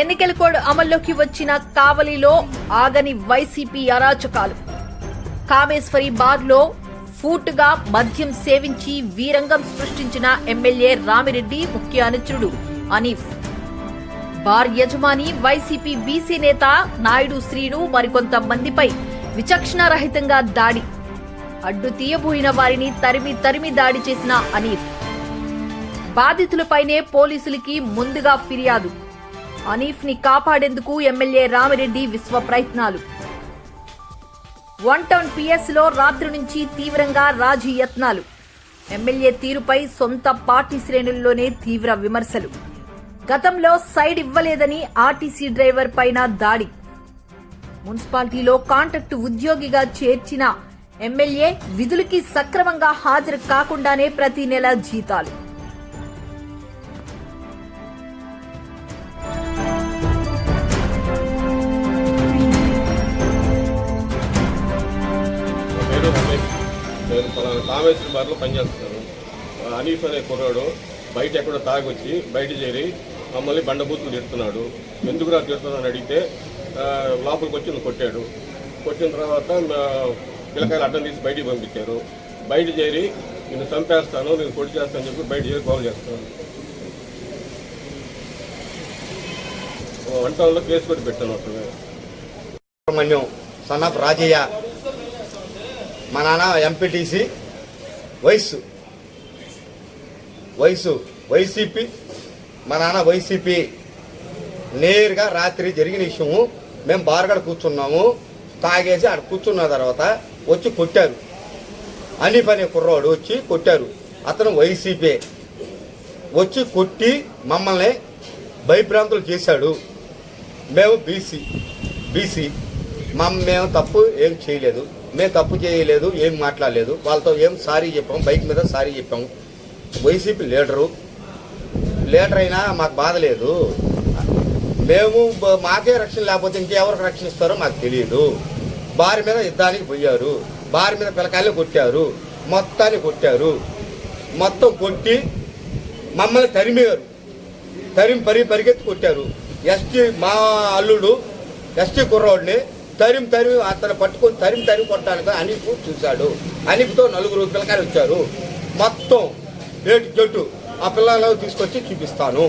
ఎన్నికల కోడ్ అమల్లోకి వచ్చిన కావలిలో ఆగని వైసీపీ అరాచకాలు. కామేశ్వరి బార్లో ఫూట్గా మద్యం సేవించి వీరంగం సృష్టించిన ఎమ్మెల్యే రామిరెడ్డి ముఖ్య అనుచరుడు అనీఫ్. బార్ యజమాని వైసీపీ బీసీ నేత నాయుడు శ్రీను మరికొంతమందిపై విచక్షణారహితంగా దాడి. అడ్డు తీయబోయిన వారిని తరిమి తరిమి దాడి చేసిన అనీఫ్. బాధితులపైనే పోలీసులకి ముందుగా ఫిర్యాదు. అనీఫ్ని కాపాడేందుకు ఎమ్మెల్యే రామిరెడ్డి విశ్వ ప్రయత్నాలు. వన్ టౌన్ పిఎస్లో రాత్రి నుంచి తీవ్రంగా రాజీ యత్నాలు. ఎమ్మెల్యే తీరుపై సొంత పార్టీ శ్రేణుల్లోనే తీవ్ర విమర్శలు. గతంలో సైడ్ ఇవ్వలేదని ఆర్టీసీ డ్రైవర్ పైన దాడి. మున్సిపాలిటీలో కాంట్రాక్టు ఉద్యోగిగా చేర్చిన ఎమ్మెల్యే విధులకి సక్రమంగా హాజరు కాకుండానే ప్రతి నెల జీతాలు. పేరు రమేష్ నేను పలానా బార్లో పనిచేస్తున్నాను అనీఫ్ అనే కుర్రాడు బయట ఎక్కడో తాగొచ్చి బయట చేరి మమ్మల్ని బండబూతులు తిడుతున్నాడు. ఎందుకు రా తిడుతున్నాను అడిగితే లోపలికి వచ్చి కొట్టాడు. కొట్టిన తర్వాత పిల్లకాయలు అడ్డం తీసి బయటికి పంపించారు. బయట చేరి నేను చంపేస్తాను నేను కొట్టి చేస్తాను చెప్పి బయట చేరి కాల్ చేస్తాను వంటల్లో కేసు కూడా పెట్టాను అసలు సుబ్రహ్మణ్యం సన్ ఆఫ్ రాజయ్య. మా నాన్న ఎంపీటీసీ వయసు వయసు వైసీపీ. మా నాన్న వైసీపీ. నేరుగా రాత్రి జరిగిన విషయము మేము బారగడ కూర్చున్నాము తాగేసి అక్కడ కూర్చున్న తర్వాత వచ్చి కొట్టారు. అని పని కుర్రాడు వచ్చి కొట్టారు. అతను వైసీపీ. వచ్చి కొట్టి మమ్మల్ని భయభ్రాంతులు చేశాడు. మేము బీసీ. బీసీ. మా మేము తప్పు ఏం చేయలేదు. మేము తప్పు చేయలేదు ఏం మాట్లాడలేదు. వాళ్ళతో ఏం సారీ చెప్పాం బైక్ మీద సారీ చెప్పాం. YCP leader. లీడర్ అయినా మాకు బాధ లేదు. మేము మాకే రక్షణ లేకపోతే ఇంకెవరికి రక్షణ ఇస్తారో మాకు తెలియదు బారి మీద యుద్ధానికి పోయారు. బారి మీద పిలకాయలు కొట్టారు. మొత్తాన్ని కొట్టారు. మొత్తం కొట్టి మమ్మల్ని తరిమేరు. తరిమి పరి పరిగెత్తి కొట్టారు. ఎస్టీ మా అల్లుడు ఎస్టీ కుర్రోడిని తరిమి తరిమి అతను పట్టుకొని తరిమి తరిమి కొట్టడానికి అనిపు చూశాడు. అనిపుతో నలుగురు పిల్లకాయలు వచ్చారు. మొత్తం ఏటు జట్టు ఆ పిల్లలు తీసుకొచ్చి చూపిస్తాను.